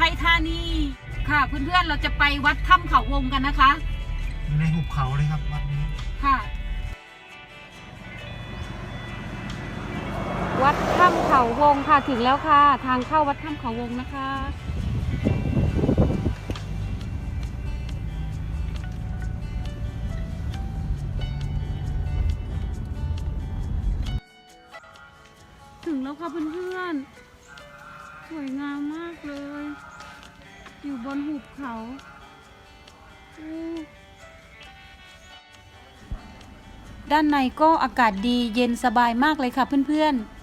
จังหวัดไทยธานีค่ะเพื่อนๆเราจะไปวัดถ้ำเขาวงกันนะคะ อยู่ในหุบเขาเลยครับวัดนี้ค่ะ วัดถ้ำเขาวงค่ะถึงแล้วค่ะ ทางเข้าวัดถ้ำเขาวงนะคะ ด้านในก็อากาศดีเย็นสบายมากเลยค่ะเพื่อนๆ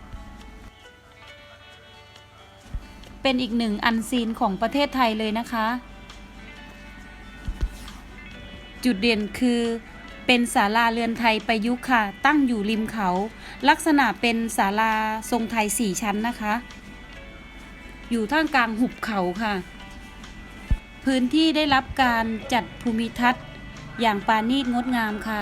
เป็นอีกหนึ่งอันซีนของประเทศไทยเลยนะคะ จุดเด่นคือเป็นศาลาเรือนไทยประยุกต์ค่ะ ตั้งอยู่ริมเขา ลักษณะเป็นศาลาทรงไทยสี่ชั้นนะคะ อยู่ท่ามกลางหุบเขาค่ะ พื้นที่ได้รับการจัดภูมิทัศน์อย่างปราณีตงดงามค่ะ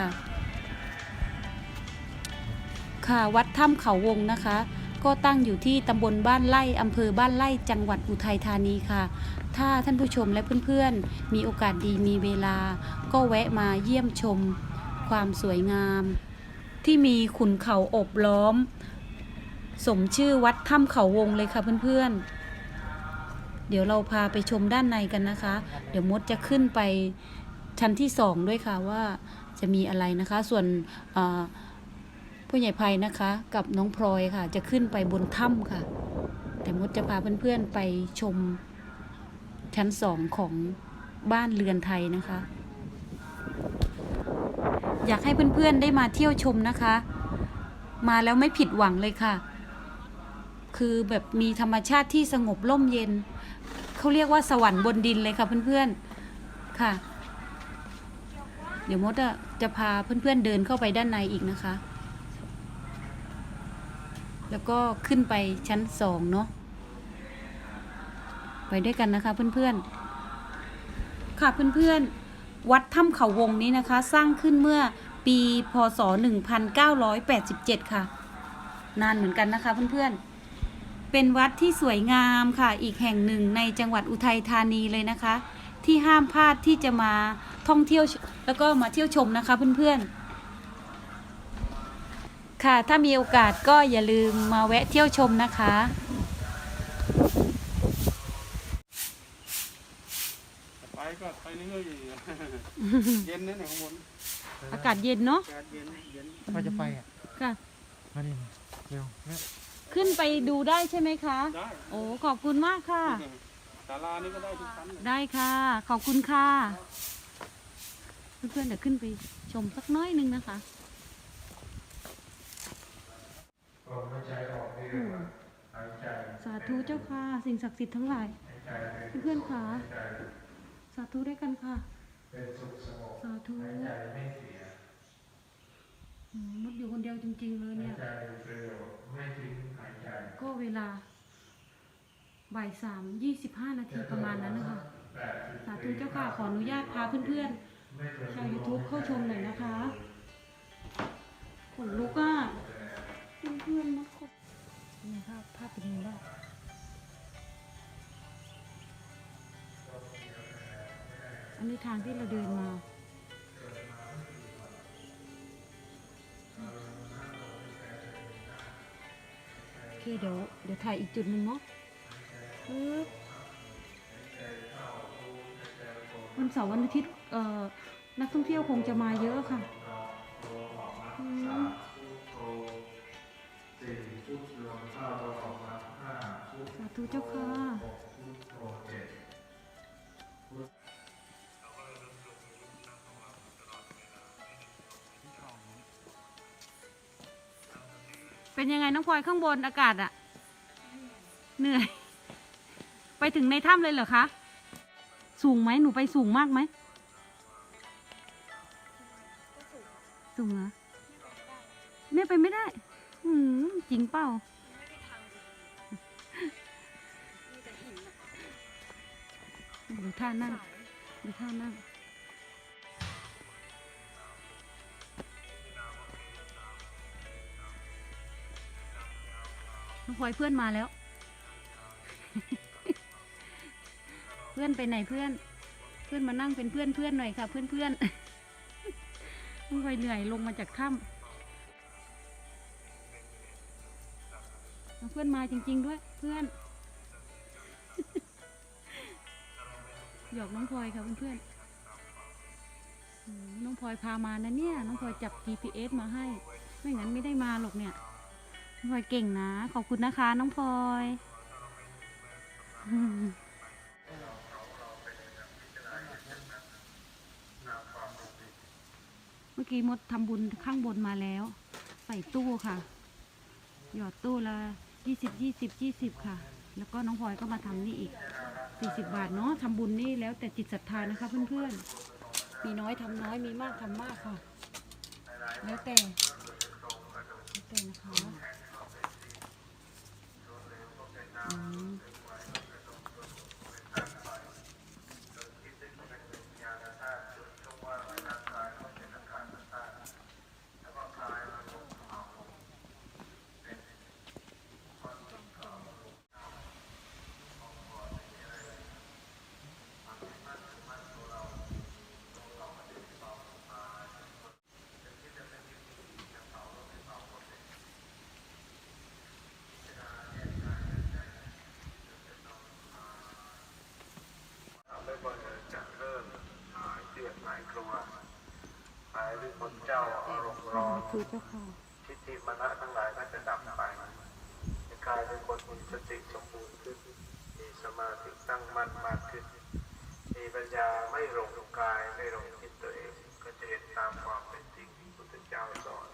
ค่ะ วัดถ้ำเขาวงนะคะ ก็ตั้งอยู่ที่ตำบลบ้านไร่อำเภอบ้านไร่จังหวัดอุทัยธานีค่ะ ถ้าท่านผู้ชมและเพื่อนๆ มีโอกาสดีมีเวลา ก็แวะมาเยี่ยมชม ความสวยงาม ที่มีขุนเขาอบล้อม สมชื่อวัดถ้ำเขาวงเลยค่ะเพื่อนๆเดี๋ยวเราพาไปชมด้านในกันนะคะ เดี๋ยวมดจะขึ้นไปชั้นที่สองด้วยค่ะว่าจะมีอะไรนะคะ ส่วนอ่อ ผู้ใหญ่ภัยนะคะ กับน้องพลอยค่ะ จะขึ้นไปบนถ้ำค่ะ แต่มดจะพาเพื่อนๆไปชมชั้นสองของบ้านเรือนไทยนะคะ อยากให้เพื่อนๆได้มาเที่ยวชมนะคะ มาแล้วไม่ผิดหวังเลยค่ะ คือแบบมีธรรมชาติที่สงบร่มเย็น เขาเรียกว่าสวรรค์บนดินเลยค่ะเพื่อนๆค่ะ เดี๋ยวมดจะพาเพื่อนๆเดินเข้าไปด้านในอีกนะคะ แล้วก็ขึ้นไปชั้นสองเนาะไปด้วยกันนะคะเพื่อนๆ ค่ะเพื่อนๆ วัดถ้ำเขาวงนี้นะคะ สร้างขึ้นเมื่อปีพศ 1987 ค่ะ นานเหมือนกันนะคะเพื่อนๆ เป็นวัดที่สวยงามค่ะ อีกแห่งหนึ่งในจังหวัดอุทัยธานีเลยนะคะ ที่ห้ามพลาดที่จะมาท่องเที่ยวแล้วก็มาเที่ยวชมนะคะเพื่อนๆ ค่ะ ถ้ามีโอกาสก็อย่าลืมมาแวะเที่ยวชมนะคะ ไปก็ไปเรื่อยๆเย็นนะเนี่ยข้างบนอากาศเย็นเนาะอากาศเย็นเย็นถ้าจะไปอะค่ะ มาดิเร็วเนี่ยขึ้นไปดูได้ใช่ไหมคะ ได้โอ้ขอบคุณมากค่ะ ศาลานี่ก็ได้ทุกชั้นเลยได้ค่ะ ขอบคุณค่ะ เพื่อนๆเดี๋ยวขึ้นไปชมสักน้อยหนึงนะคะ ลมหายใจออกดีหายใจสาธุเจ้าค่ะ สิ่งศักดิ์สิทธิ์ทั้งหลาย หายใจเพื่อนๆค่ะสาธุด้วยกันค่ะ เป็นสุขสงบสาธุ หายใจไม่เสียอืมมดอยู่คนเดียวจริง ๆ เลยหายเนี่ย ใจเร็วไม่ทิ้งหายใจก็เวลาบ่ายสามยี่สิบห้านาทีประมาณนั้นนะคะ แปดสิบสาธุเจ้าค่ะขออนุญาตพาเพื่อนๆไม่เคยชาว YouTube เข้าชมหน่อยนะคะขนลุกอะ เพื่อนๆนะคบนี่ภาพภาพเป็นยังไงบ้างอันนี้ทางที่เราเดินมาโอเคเดี๋ยวเดี๋ยวถ่ายอีกจุดหนึ่งเนาะปึ๊บวันเสาร์วันอาทิตย์เอ่อนักท่องเที่ยวคงจะมาเยอะค่ะ สี่พุทธรวมเข้าตัวออกมาห้าพุทธสาธุเจ้าค่ะหกพุทโธเจ็ดเป็นยังไงน้องพลอยข้างบนอากาศอะเหนื่อย ไปถึงในถ้ำเลยเหรอคะ สูงไหมหนูไปสูงมากไหมสูงเหรอแม่ไปไม่ได้อืม จริงเปล่าดูท่านั่งดูท่านั่งน้องพลอยเพื่อนมาแล้ว เพื่อนไปไหนเพื่อน เพื่อนมานั่งเป็นเพื่อนเพื่อนหน่อยค่ะ เพื่อนเพื่อนต้องคอยเหนื่อยลงมาจากถ้ำ เพื่อนมาจริง ๆ ด้วยเพื่อน หยอกน้องพลอยค่ะเพื่อนๆน้องพลอยพามานะเนี่ย น้องพลอยจับ GPS มาให้ ไม่งั้นไม่ได้มาหรอกเนี่ย น้องพลอยเก่งนะ ขอบคุณนะคะ น้องพลอยเมื่อกี้มดทำบุญข้างบนมาแล้ว ใส่ตู้ค่ะ หยอดตู้ละ ยี่สิบยี่สิบยี่สิบค่ะ แล้วก็น้องพลอยก็มาทำนี่อีกสี่สิบบาทเนาะทำบุญนี่แล้วแต่จิตศรัทธานะคะเพื่อนๆ มีน้อยทำน้อยมีมากทำมากค่ะ แล้วแต่แล้วแต่นะคะอืม คือเจ้าค่ะทิฏฐิมานะทั้งหลายก็จะดับไปจะกลายเป็นคนมีสติสมบูรณ์ขึ้น มีสมาธิตั้งมั่นมากขึ้น มีปัญญาไม่หลงกายไม่หลงจิตตัวเอง ก็จะเห็นตามความเป็นจริงที่พุทธเจ้าสอน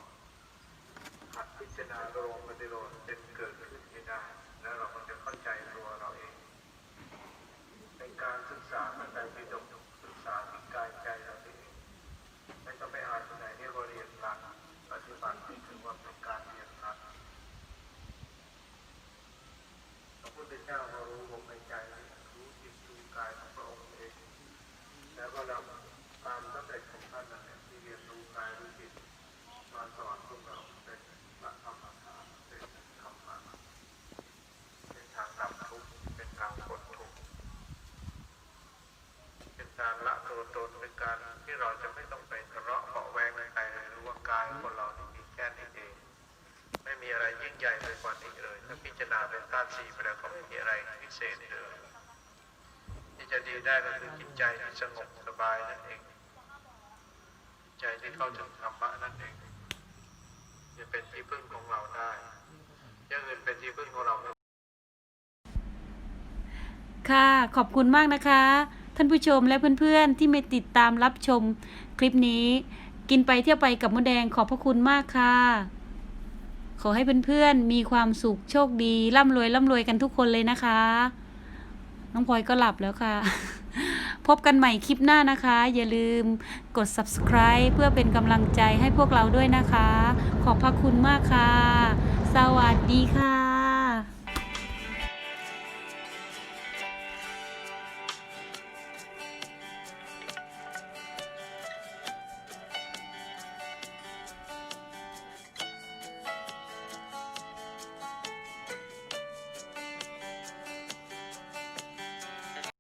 หัดพิจารณาโลงปฏิโลมเป็นเกิดขึ้นไม่ได้ แล้วเราก็จะเข้าใจตัวเราเอง เป็นการศึกษาพระไตรปิฎกศึกษาที่กายใจเราเอง ไม่ต้องไปอ่านที่ไหนเรียกว่าเรียนหลักปฏิบัตินี่ถือว่าเป็นการเรียนหลักพระพุทธเจ้าเรารู้ลมในใจรู้จิตรู้กายของพระองค์เอง แล้วก็นำตามตั้งแต่ของท่านนั่นแหละที่เรียนรู้กายรู้จิตมาสอนพวกเราเป็นหลักธรรมฐานเป็นธรรมะเป็นทางดับทุกข์เป็นทางพ้นทุกข์ เป็นการละตัวตนเป็นการที่เราจะไม่ต้องไปทะเลาะเบาะแวงใครเลยรู้ว่ากายของเรานี่มีแค่นี้เอง ไม่มีอะไรยิ่งใหญ่ไปกว่านี้เลย ถ้าพิจารณาเป็นธาตุ สี่ไปแล้วก็ไม่มีอะไรพิเศษเลยที่จะดีได้ก็คือจิตใจที่สงบสบายนั่นเอง ใจที่เข้าถึงธรรมะนั่นเอง จะเป็นที่พึ่งของเราได้ย่างอื่นเป็นที่พึ่งของเราค่ะ ขอบคุณมากนะคะ ท่านผู้ชมและเพื่อนๆที่มาติดตามรับชมคลิปนี้ กินไปเที่ยวไปกับมดแดงขอบพระคุณมากค่ะ ขอให้เพื่อนๆมีความสุขโชคดี ร่ำรวยร่ำรวยกันทุกคนเลยนะคะ น้องพลอยก็หลับแล้วค่ะ พบกันใหม่คลิปหน้านะคะ อย่าลืมกด subscribe เพื่อเป็นกำลังใจให้พวกเราด้วยนะคะ ขอบพระคุณมากค่ะ สวัสดีค่ะ